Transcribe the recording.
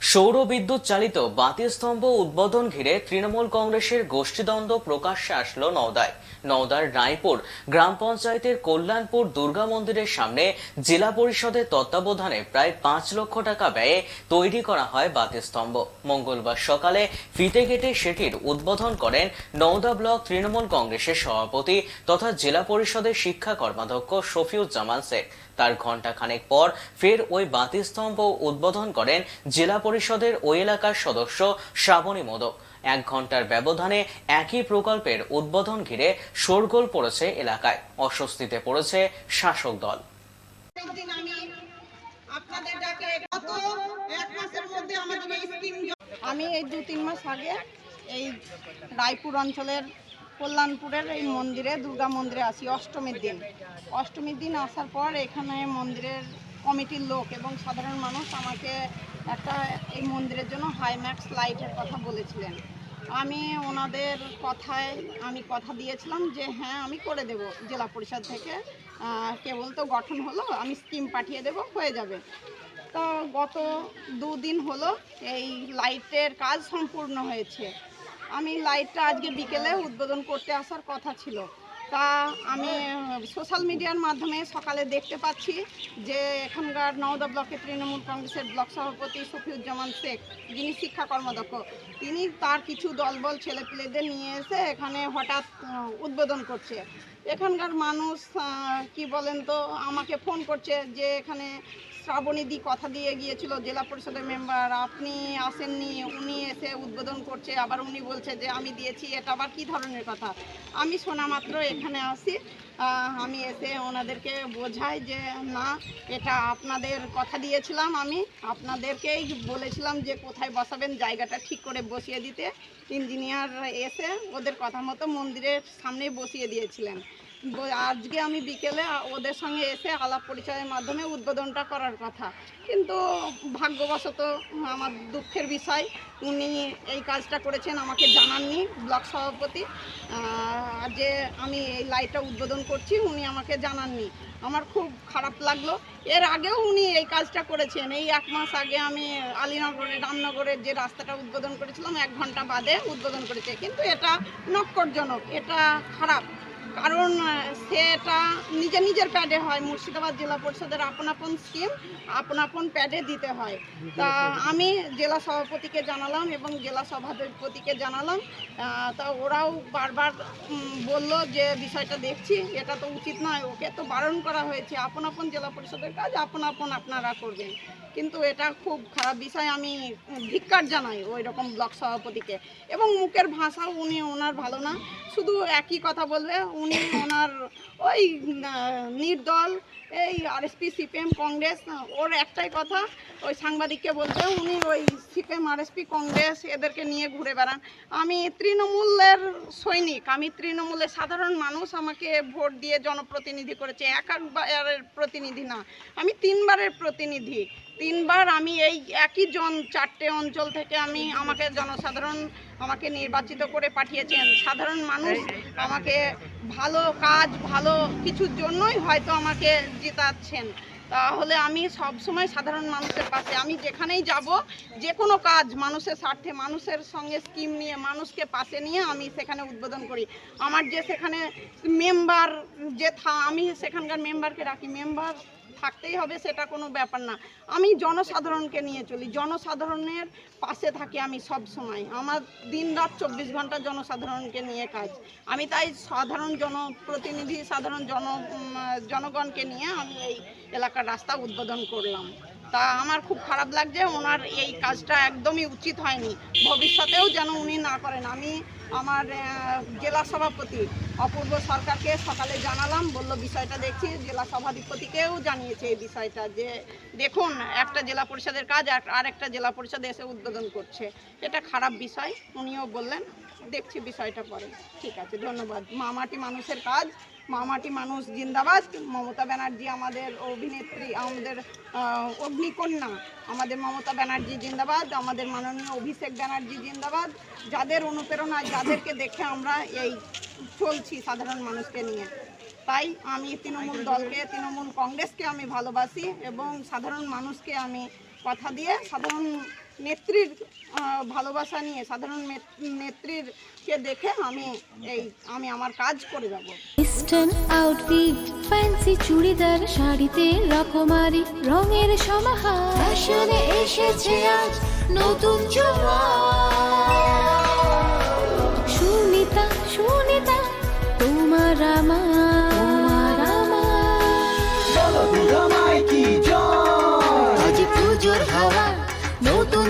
সৌর বিদ্যুৎ চালিত বাতিস্তম্ভ উদ্বোধন ঘিরে তৃণমূল কংগ্রেসের গোষ্ঠীদ্বন্দ্ব প্রকাশ্যে আসলো নওদায়। নওদার রায়পুর গ্রাম পঞ্চায়েতের কল্যাণপুর দুর্গা মন্দিরের সামনে জেলা পরিষদের তত্ত্বাবধানে প্রায় পাঁচ লক্ষ টাকা ব্যয়ে তৈরি করা হয় বাতিস্তম্ভ। মঙ্গলবার সকালে ফিতে কেটে সেটির উদ্বোধন করেন নওদা ব্লক তৃণমূল কংগ্রেসের সভাপতি তথা জেলা পরিষদের শিক্ষা কর্মাধ্যক্ষ শফিউজ্জামান শেখ। তার ঘণ্টা খানেক পর ফের ওই বাতিস্তম্ভ উদ্বোধন করেন জেলা পরিষদের ওই এলাকার সদস্য শ্রাবণী মোদক। এক ঘণ্টার ব্যবধানে একই প্রকল্পের উদ্বোধন ঘিরে শোরগোল পড়েছে এলাকায়। অস্বস্তিতে পড়েছে শাসক দল। আমি এই দু তিন মাস আগে এই রায়পুর অঞ্চলের কল্যাণপুরের এই মন্দিরে, দুর্গা মন্দিরে আসি অষ্টমীর দিন। অষ্টমীর দিন আসার পর এখানে মন্দিরের কমিটির লোক এবং সাধারণ মানুষ আমাকে একটা এই মন্দিরের জন্য হাইম্যাক্স লাইটের কথা বলেছিলেন। আমি ওনাদের কথায়, আমি কথা দিয়েছিলাম যে হ্যাঁ আমি করে দেব জেলা পরিষদ থেকে। কেবল তো গঠন হলো, আমি স্কিম পাঠিয়ে দেব, হয়ে যাবে। তো গত দুদিন হলো এই লাইটের কাজ সম্পূর্ণ হয়েছে। আমি লাইটটা আজকে বিকেলে উদ্বোধন করতে আসার কথা ছিল। তা আমি, সোশ্যাল মিডিয়ার মাধ্যমে সকালে দেখতে পাচ্ছি যে এখানকার নওদা ব্লকে তৃণমূল কংগ্রেসের ব্লক সভাপতি শফিউজ্জামান শেখ, যিনি শিক্ষা কর্মদক্ষ তিনি তার কিছু দলবল ছেলেপিলেদের নিয়ে এসে এখানে হঠাৎ, উদ্বোধন করছে। এখানকার মানুষ কি বলেন তো, আমাকে ফোন করছে যে এখানে শ্রাবণীদি কথা দিয়ে গিয়েছিল, জেলা পরিষদের মেম্বার আপনি আসেননি, উনি এসে উদ্বোধন করছে, আবার উনি বলছে যে আমি দিয়েছি, এটা আবার কি ধরনের কথা? আমি শোনা মাত্র এখানে আসি আমি এসে ওনাদেরকে বোঝাই যে না, এটা আপনাদের কথা দিয়েছিলাম আমি, আপনাদেরকেই বলেছিলাম যে কোথায় বসাবেন, জায়গাটা ঠিক করে বসিয়ে দিতে। ইঞ্জিনিয়ার এসে ওদের কথা মতো মন্দিরের সামনে বসিয়ে দিয়েছিলেন। আজকে আমি বিকেলে ওদের সঙ্গে এসে আলাপ পরিচয়ের মাধ্যমে উদ্বোধনটা করার কথা। কিন্তু ভাগ্যবশত আমার দুঃখের বিষয়, উনি এই কাজটা করেছেন, আমাকে জানাননি ব্লক সভাপতি। যে আমি এই লাইটটা উদ্বোধন করছি, উনি আমাকে জানাননি। আমার খুব খারাপ লাগল। এর আগেও উনি এই কাজটা করেছেন। এই এক মাস আগে আমি আলীনগরে রামনগরের যে রাস্তাটা উদ্বোধন করেছিলাম, এক ঘণ্টা বাদে উদ্বোধন করেছে। কিন্তু এটা নক্করজনক, এটা খারাপ। কারণ সেটা নিজের নিজের প্যাডে হয়। মুর্শিদাবাদ জেলা পরিষদের আপন আপন স্কিম আপন আপন প্যাডে দিতে হয়। তা আমি জেলা সভাপতিকে জানালাম এবং জেলা সভাপতিকে জানালাম। তা ওরাও বারবার বলল যে বিষয়টা দেখছি, এটা তো উচিত নয়। ওকে তো বারণ করা হয়েছে। আপন আপন জেলা পরিষদের কাজ আপন আপন আপনারা করবেন। কিন্তু এটা খুব খারাপ বিষয়। আমি ধিক্কার জানাই ওই রকম ব্লক সভাপতিকে। এবং মুখের ভাষাও উনি ওনার ভালো না। শুধু একই কথা বলবে উনি ওনার ওই নির্দল, এই আরএসপি সিপিএম কংগ্রেস ওর একটাই কথা, ওই সাংবাদিককে বলতে, উনি ওই সিপিএম আরএসপি কংগ্রেস এদেরকে নিয়ে ঘুরে বেড়ান। আমি তৃণমূলের সৈনিক, আমি তৃণমূলের সাধারণ মানুষ, আমাকে ভোট দিয়ে জনপ্রতিনিধি করেছে। এক একবারের প্রতিনিধি না, আমি তিনবারের প্রতিনিধি। তিনবার আমি এই একই জন, চারটে অঞ্চল থেকে আমি আমাকে জনসাধারণ আমাকে নির্বাচিত করে পাঠিয়েছেন। সাধারণ মানুষ আমাকে ভালো কাজ, ভালো কিছুর জন্যই হয়তো আমাকে জেতাচ্ছেন। তাহলে আমি সব সময় সাধারণ মানুষের পাশে। আমি যেখানেই যাব যে কোনো কাজ, মানুষের স্বার্থে, মানুষের সঙ্গে স্কিম নিয়ে, মানুষকে পাশে নিয়ে আমি সেখানে উদ্বোধন করি। আমার যে সেখানে মেম্বার যে থা- আমি সেখানকার মেম্বারকে রাখি। মেম্বার থাকতেই হবে, সেটা কোনো ব্যাপার না। আমি জনসাধারণকে নিয়ে চলি, জনসাধারণের পাশে থাকি আমি সব সময়। আমার দিন রাত চব্বিশ ঘণ্টা জনসাধারণকে নিয়ে কাজ। আমি তাই সাধারণ জনপ্রতিনিধি, সাধারণ জন জনগণকে নিয়ে আমি এই এলাকার রাস্তা উদ্বোধন করলাম। তা আমার খুব খারাপ লাগছে, ওনার এই কাজটা একদমই উচিত হয়নি। ভবিষ্যতেও যেন উনি না করেন। আমি আমার জেলা সভাপতি অপূর্ব সরকারকে সকালে জানালাম, বলল, বিষয়টা দেখছি। জেলা সভাধিপতিকেও জানিয়েছে এই বিষয়টা যে, দেখুন, একটা জেলা পরিষদের কাজ, আর- একটা জেলা পরিষদ এসে উদ্বোধন করছে। এটা খারাপ বিষয়, উনিও বললেন, দেখছি বিষয়টা পরে। ঠিক আছে, ধন্যবাদ। মামাটি মানুষের কাজ মামাটি মানুষ জিন্দাবাদ, মমতা ব্যানার্জি আমাদের অভিনেত্রী, আমাদের অগ্নিকন্যা। আমাদের মমতা ব্যানার্জি জিন্দাবাদ, আমাদের মাননীয় অভিষেক ব্যানার্জি জিন্দাবাদ। যাদের অনুপ্রেরণা যাদেরকে দেখে আমরা এই চলছি সাধারণ মানুষকে নিয়ে। তাই আমি তৃণমূল দলকে, তৃণমূল কংগ্রেসকে আমি ভালোবাসি এবং সাধারণ মানুষকে আমি কথা দিয়ে সাধারণ নেত্রীর ভালোবাসা নিয়ে, সাধারণ নেত- নেত্রীরকে দেখে আমি এই, আমি আমার কাজ করে যাব। ইস্টার্ন আউটফিট ফ্যান্সি চুড়িদার, শাড়িতে রকমারি, রঙের সমাহার। ফ্যাশনে এসেছে আজ নতুন সুনিতা সুনিতা, তোমার আমার